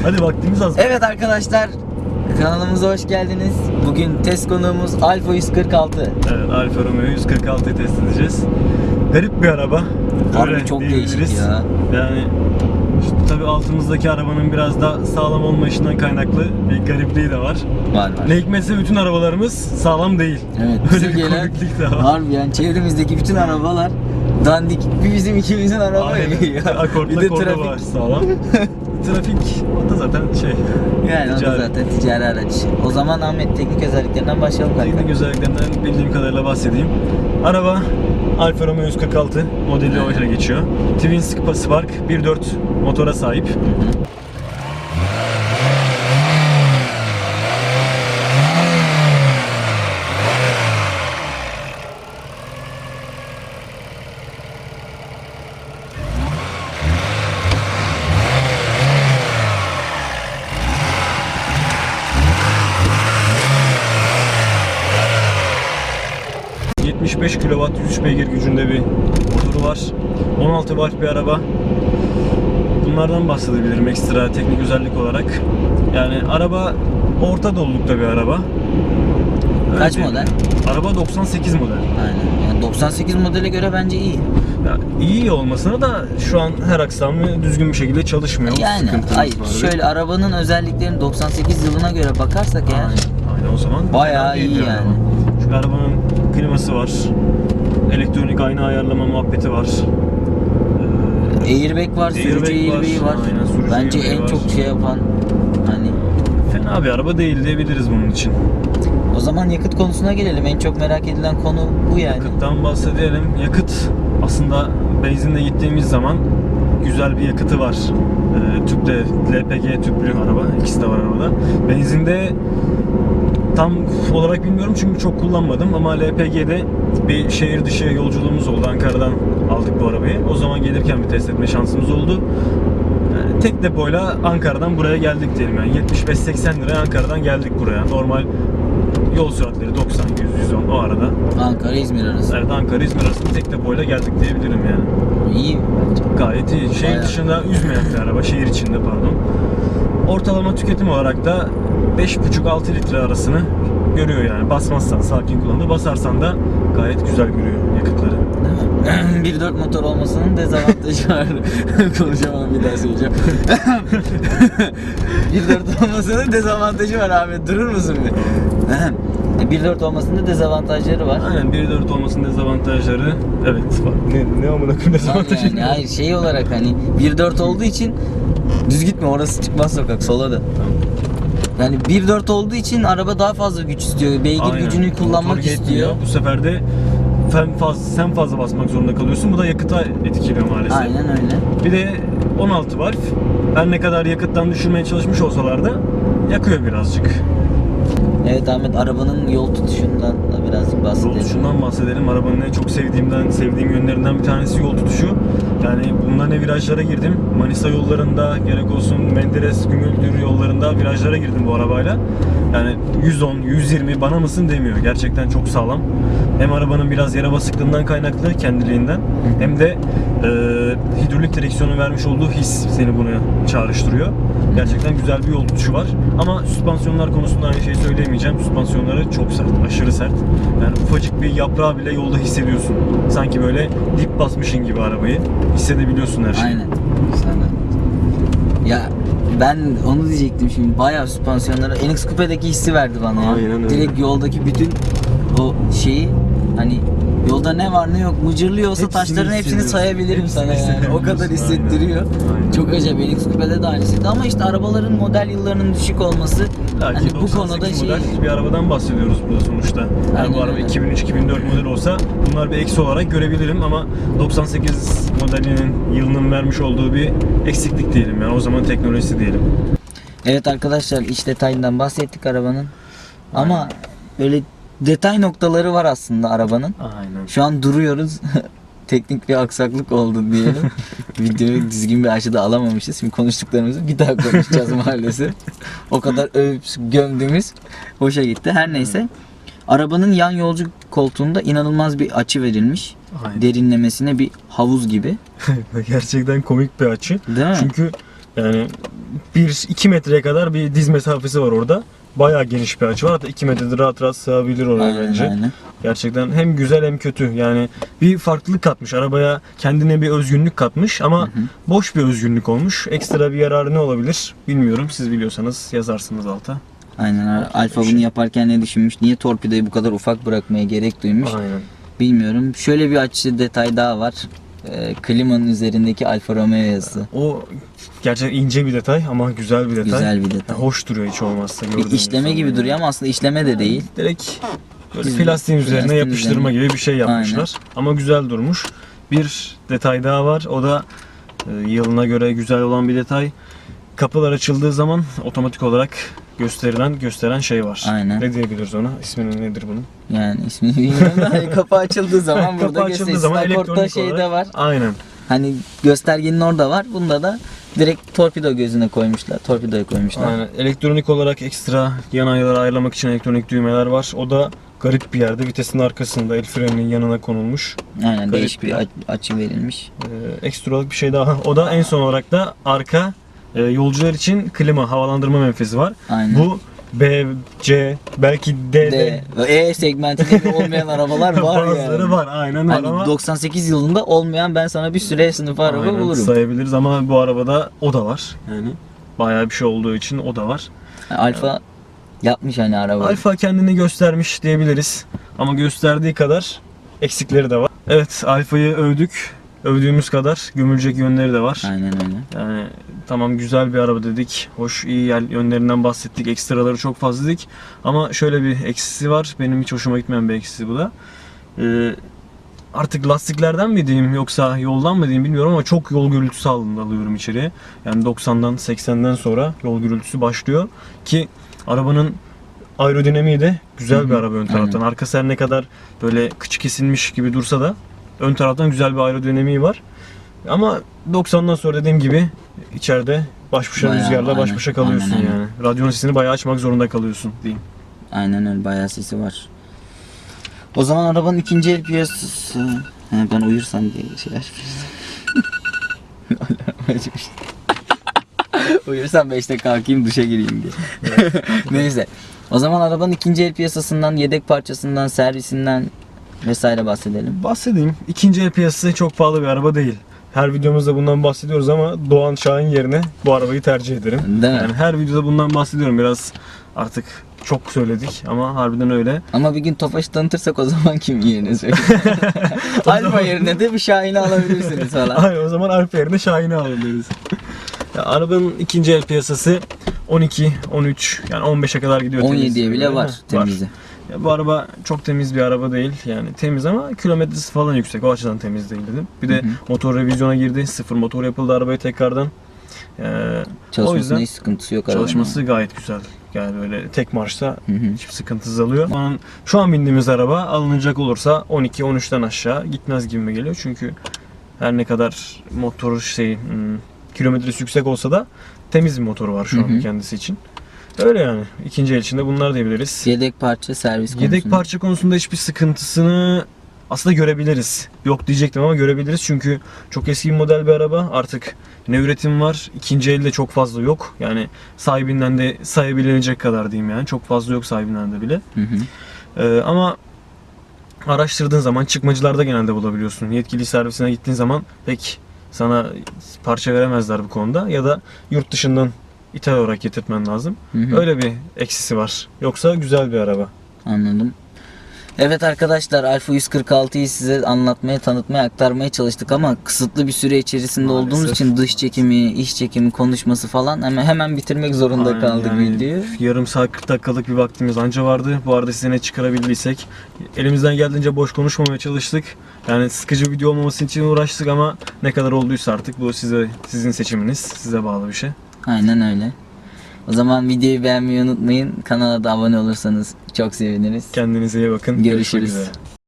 Hadi vaktimiz az. Evet arkadaşlar kanalımıza hoş geldiniz. Bugün test konuğumuz Alfa 146. Evet Alfa Romeo 146'yı test edeceğiz. Garip bir araba. Harbi Öyle çok değişik ya. Yani işte tabii altımızdaki arabanın biraz da sağlam olmayışından kaynaklı bir garipliği de var. Var var. Ne hikmetse bütün arabalarımız sağlam değil. Evet Öyle bir gelen komiklik de var. harbi yani çevremizdeki bütün arabalar dandik bir bizim ikimizin araba Aynen. ya. Akortla bir de trafik. var sağlam. Trafik o da zaten şey. Yani o da ticari. zaten ticari araç. O zaman Ahmet teknik özelliklerinden başlayalım kanka. Teknik özelliklerinden bildiğim kadarıyla bahsedeyim. Araba Alfa Romeo 146 modeli o ile geçiyor. Twin Spark 1.4 motora sahip. ...75 kW 103 beygir gücünde bir motoru var. 16 volt bir araba. Bunlardan bahsedebilirim ekstra teknik özellik olarak. Yani araba orta dolulukta bir araba. Öyle Kaç diyeyim. model? Araba 98 model. Aynen. Yani 98 modele göre bence iyi. Ya iyi olmasına da şu an her aksamı düzgün bir şekilde çalışmıyor. Yani hayır şöyle arabanın özelliklerini 98 yılına göre bakarsak eğer Aynen, o zaman. Bayağı iyi bir yani. Arabanın kliması var. Elektronik ayna ayarlama muhabbeti var. Ee, airbag var, sürücü Airbag var, airbag'i var. aynen, Bence en var. çok şey yapan hani fena bir araba değil diyebiliriz bunun için. o zaman yakıt konusuna gelelim. En çok merak edilen konu bu yani. Yakıttan bahsedelim. Yakıt aslında benzinle gittiğimiz zaman güzel bir yakıtı var. Ee, tüple, LPG tüplü araba. İkisi de var arabada. Benzinde tam olarak bilmiyorum çünkü çok kullanmadım ama LPG'de bir şehir dışı yolculuğumuz oldu. Ankara'dan aldık bu arabayı. O zaman gelirken bir test etme şansımız oldu. Yani tek depoyla Ankara'dan buraya geldik diyelim yani 75-80 liraya Ankara'dan geldik buraya. Normal yol süratleri 90, 100, 110 o arada. Ankara İzmir arası. Evet Ankara İzmir arasında tek depoyla geldik diyebilirim yani. İyi. Gayet iyi. Şehir Bayağı. dışında üzmeyen bir araba. Şehir içinde pardon. Ortalama tüketim olarak da 5,5-6 litre arasını görüyor yani. Basmazsan sakin kullanımda basarsan da gayet güzel görüyor yakıtları. 1.4 motor olmasının dezavantajı var. Konuşamadım bir daha söyleyeceğim. 1.4 olmasının dezavantajı var abi. Durur musun bir? 1.4 olmasının dezavantajları var. Aynen 1.4 olmasının dezavantajları evet bak ne, ne amına koyayım dezavantajı yani hayır şey olarak hani 1.4 olduğu için düz gitme orası çıkmaz sokak sola da. Yani 1.4 olduğu için araba daha fazla güç istiyor. Beygir Aynen. gücünü kullanmak Motor istiyor. yetmiyor. Bu sefer de sen fazla, sen fazla basmak zorunda kalıyorsun. Bu da yakıta etkiliyor maalesef. Aynen öyle. Bir de 16 valf. Her ne kadar yakıttan düşürmeye çalışmış olsalar da yakıyor birazcık. Evet Ahmet arabanın yol tutuşundan da birazcık Yol bahsedelim. tutuşundan bahsedelim. Arabanın en çok sevdiğimden, sevdiğim yönlerinden bir tanesi yol tutuşu. Yani bundan ne virajlara girdim. Manisa yollarında gerek olsun Menderes, Gümüldür yollarında virajlara girdim bu arabayla. Yani 110, 120 bana mısın demiyor. Gerçekten çok sağlam. Hem arabanın biraz yere basıklığından kaynaklı kendiliğinden hem de e, hidrolik direksiyonu vermiş olduğu his seni buna çağrıştırıyor. Gerçekten güzel bir yol tutuşu var. Ama süspansiyonlar konusunda aynı şeyi söyleyemeyeceğim. Süspansiyonları çok sert, aşırı sert. Yani ufacık bir yaprağı bile yolda hissediyorsun. Sanki böyle dip basmışın gibi arabayı. Hissedebiliyorsun her şeyi. Aynen. Ya ben onu diyecektim şimdi. Bayağı süspansiyonları NX Coupe'deki hissi verdi bana ya. Aynen öyle. Direkt yoldaki bütün o şeyi hani yolda ne var ne yok mıcırlıyorsa Hepsini taşların hepsini sayabilirim Hepsini sana yani. O kadar hissettiriyor. aynen. Aynen. Çok acayip. NX Coupe'de de aynısıydı ama işte arabaların model yıllarının düşük olması Belki hani bu 98 konuda şey model bir arabadan bahsediyoruz burada sonuçta. Yani Aynen bu araba öyle. 2003-2004 model olsa bunlar bir eksi olarak görebilirim ama 98 modelinin yılının vermiş olduğu bir eksiklik diyelim yani o zaman teknolojisi diyelim. Evet arkadaşlar iç detayından bahsettik arabanın. Ama böyle detay noktaları var aslında arabanın. Aynen. Şu an duruyoruz. Teknik bir aksaklık oldu diyelim. Videoyu düzgün bir açıda alamamışız. Şimdi konuştuklarımızı bir daha konuşacağız maalesef. O kadar övüp gömdüğümüz hoşa gitti. Her neyse. Arabanın yan yolcu koltuğunda inanılmaz bir açı verilmiş. Aynen. Derinlemesine bir havuz gibi. Gerçekten komik bir açı. Değil mi? Çünkü yani 1-2 metreye kadar bir diz mesafesi var orada. Bayağı geniş bir açı var. Hatta 2 metrede rahat rahat sığabilir oraya Aynen bence. aynen. Gerçekten hem güzel hem kötü. Yani bir farklılık katmış. Arabaya kendine bir özgünlük katmış ama boş bir özgünlük olmuş. Ekstra bir yararı ne olabilir bilmiyorum. Siz biliyorsanız yazarsınız alta. Aynen. Alfa şey. bunu yaparken ne düşünmüş? Niye torpidoyu bu kadar ufak bırakmaya gerek duymuş? Aynen. Bilmiyorum. Şöyle bir açı detay daha var. Ee, klimanın üzerindeki Alfa Romeo yazısı. O gerçekten ince bir detay ama güzel bir detay. Güzel bir detay. Yani hoş duruyor hiç olmazsa. Bir işleme gibi yani. duruyor ama aslında işleme de değil. Direkt böyle plastiğin üzerine plastiğin yapıştırma üzerine. gibi bir şey yapmışlar. Ama güzel durmuş. Bir detay daha var. O da e, yılına göre güzel olan bir detay. Kapılar açıldığı zaman otomatik olarak gösterilen gösteren şey var. Aynen. Ne diyebiliriz ona? İsminin nedir bunun? Yani ismini bilmiyorum da kapı açıldığı zaman burada Kapı açıldığı gösteriyor. zaman elektronik şeyde olarak. var. Aynen. Hani göstergenin orada var. Bunda da direkt torpido gözüne koymuşlar. Torpidoya koymuşlar. Aynen. Elektronik olarak ekstra yan aynaları ayarlamak için elektronik düğmeler var. O da garip bir yerde. Vitesin arkasında el freninin yanına konulmuş. Aynen Garip değişik bir bir açı verilmiş. Ee, ekstra olarak bir şey daha. O da en son olarak da arka e, yolcular için klima, havalandırma menfezi var. Aynen. Bu B, C, belki D, D E segmentinde olmayan arabalar var bazıları yani. var. Aynen var Hani ama 98 yılında olmayan ben sana bir süre sınıf araba Aynen, bulurum. sayabiliriz ama bu arabada o da var. Yani bayağı bir şey olduğu için o da var. Alfa yapmış hani araba. Alfa kendini göstermiş diyebiliriz. Ama gösterdiği kadar eksikleri de var. Evet Alfa'yı övdük. Övdüğümüz kadar gömülecek yönleri de var. Aynen öyle. Yani tamam güzel bir araba dedik. Hoş iyi yer- yönlerinden bahsettik. Ekstraları çok fazla dedik. Ama şöyle bir eksisi var. Benim hiç hoşuma gitmeyen bir eksisi bu da. Ee, artık lastiklerden mi diyeyim yoksa yoldan mı diyeyim bilmiyorum ama çok yol gürültüsü alıyorum içeriye. Yani 90'dan 80'den sonra yol gürültüsü başlıyor ki arabanın aerodinamiği de güzel Hı bir araba ön taraftan. Arkası her ne kadar böyle kıçı kesilmiş gibi dursa da ön taraftan güzel bir aerodinamiği var. Ama 90'dan sonra dediğim gibi içeride baş başa Bayağı, rüzgarla baş aynen, başa kalıyorsun aynen, aynen. yani. Radyonun sesini bayağı açmak zorunda kalıyorsun diyeyim. Aynen öyle bayağı sesi var. O zaman arabanın ikinci el piyasası... He, ben uyursam diye şey açmıştım. Uyursam 5'te kalkayım duşa gireyim diye. Neyse. O zaman arabanın ikinci el piyasasından, yedek parçasından, servisinden vesaire bahsedelim. Bahsedeyim. İkinci el piyasası çok pahalı bir araba değil. Her videomuzda bundan bahsediyoruz ama Doğan Şahin yerine bu arabayı tercih ederim. Değil mi? Yani her videoda bundan bahsediyorum. Biraz artık çok söyledik ama harbiden öyle. Ama bir gün Tofaş'ı tanıtırsak o zaman kim yerine. Alfa yerine de bir Şahin'i alabilirsiniz falan. Aynen o zaman Alfa yerine Şahin'i alabiliriz. Ya, arabanın ikinci el piyasası 12, 13 yani 15'e kadar gidiyor. 17'ye temiz. bile var Heh, temizi. Ya bu araba çok temiz bir araba değil. Yani temiz ama kilometresi falan yüksek. O açıdan temiz değil dedim. Bir de Hı hı. motor revizyona girdi. Sıfır motor yapıldı arabaya tekrardan. Ee, o Çalışmasında yüzden hiç sıkıntısı yok arabanın. çalışması gayet güzel. Yani böyle tek marşta Hı hı. hiçbir sıkıntısız alıyor. Şu an, şu an bindiğimiz araba alınacak olursa 12-13'ten aşağı gitmez gibi geliyor. Çünkü her ne kadar motor şey hmm, kilometresi yüksek olsa da temiz bir motoru var şu an hı. kendisi için. Öyle yani. İkinci el içinde bunlar diyebiliriz. Yedek parça servis Yedek konusunda. parça konusunda hiçbir sıkıntısını aslında görebiliriz. Yok diyecektim ama görebiliriz çünkü çok eski bir model bir araba. Artık ne üretim var, ikinci elde çok fazla yok. Yani sahibinden de sayabilecek kadar diyeyim yani. Çok fazla yok sahibinden de bile. Hı hı. Ee, ama araştırdığın zaman çıkmacılarda genelde bulabiliyorsun. Yetkili servisine gittiğin zaman pek sana parça veremezler bu konuda. Ya da yurt dışından ithal olarak getirtmen lazım. Hı hı. Öyle bir eksisi var. Yoksa güzel bir araba. Anladım. Evet arkadaşlar Alfa 146'yı size anlatmaya, tanıtmaya, aktarmaya çalıştık ama kısıtlı bir süre içerisinde Maalesef. olduğumuz için dış çekimi, iç çekimi, konuşması falan hemen hemen bitirmek zorunda Aynen, kaldık yani videoyu. Yarım saat 40 dakikalık bir vaktimiz anca vardı. Bu arada size ne çıkarabildiysek elimizden geldiğince boş konuşmamaya çalıştık. Yani sıkıcı video olmaması için uğraştık ama ne kadar olduysa artık bu size sizin seçiminiz. Size bağlı bir şey. Aynen öyle. O zaman videoyu beğenmeyi unutmayın. Kanala da abone olursanız çok seviniriz. Kendinize iyi bakın. Görüşürüz. Görüşmek üzere.